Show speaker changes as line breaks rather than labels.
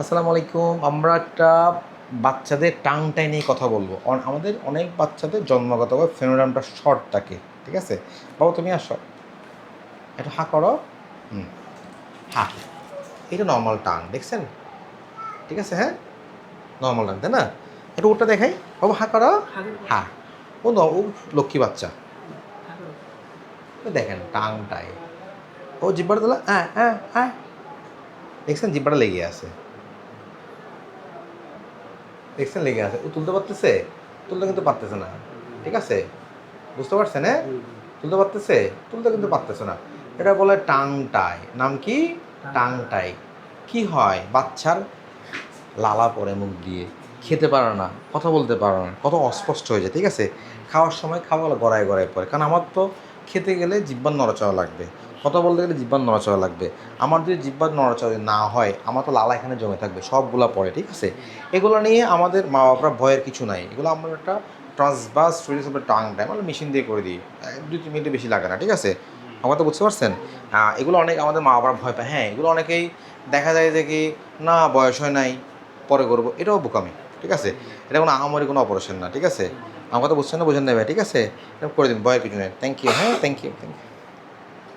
আসসালামু আলাইকুম আমরা একটা বাচ্চাদের টাংটাই নিয়ে কথা বলব। আমাদের অনেক বাচ্চাদের জন্মগতভাবে ফেনোরামটা শর্ট থাকে ঠিক আছে? বাবু তুমি আসো। একটু হা করো। হা। এটা নর্মাল টাং দেখছেন? ঠিক আছে হ্যাঁ? নর্মাল টাং তাই না? একটু ওটা দেখাই। বাবু হা করো। হা ও ন ও লক্ষ্মী বাচ্চা। দেখেন টাংটাই। ও জিব্বাটা দিলা হ্যাঁ হ্যাঁ হ্যাঁ। দেখছেন জিব্বাটা লেগে আছে। দেখছেন লেগে আছে। ও তুলতে পারতেছে? তুলতে কিন্তু পারতেছে না। ঠিক আছে? বুঝতে পারছেন হ্যাঁ? তুলতে পারতেছে? তুলতে কিন্তু পারতেছে না। এটা বলে টাংটাই। নাম কি? টাংটাই। কি হয়? বাচ্চার লালা পড়ে মুখ দিয়ে। খেতে পারে না কথা বলতে পারে না। কত অস্পষ্ট হয়ে যায় ঠিক আছে? খাওয়ার সময় খাওয়া গড়ায় গড়ায় পড়ে। কারণ আমার তো খেতে গেলে জিব্বার নড়াচড়া লাগবে। কথা বলতে গেলে জিব্বার নড়াচড়া লাগবে। আমার যদি জিব্বার নড়াচড়া না হয়, আমার তো লালা এখানে জমে থাকবে, সবগুলা পড়ে, ঠিক আছে? এগুলো নিয়ে আমাদের মা বাবারা ভয়ের কিছু নাই। এগুলো আমরা একটা ট্রান্সবাস ফ্রিজ অফ টাং টাইম আমরা মেশিন দিয়ে করে দিই। দুই, তিন মিনিটে বেশি লাগে না, ঠিক আছে? আমার তো বুঝতে পারছেন? এগুলো অনেক আমাদের মা বাবারা ভয় পায়। হ্যাঁ এগুলো অনেকেই দেখা যায় যে কি, না, বয়স হয় নাই, পরে করব। এটাও বোকামি, ঠিক আছে? এটা কোনো আহামরি, কোনো অপারেশন না, ঠিক আছে? আমার কথা বুঝছেন না, বুঝেন নেবে ঠিক আছে? করে দিন, ভয়ের কিছু নেই। থ্যাংক ইউ হ্যাঁ থ্যাংক ইউ থ্যাংক ইউ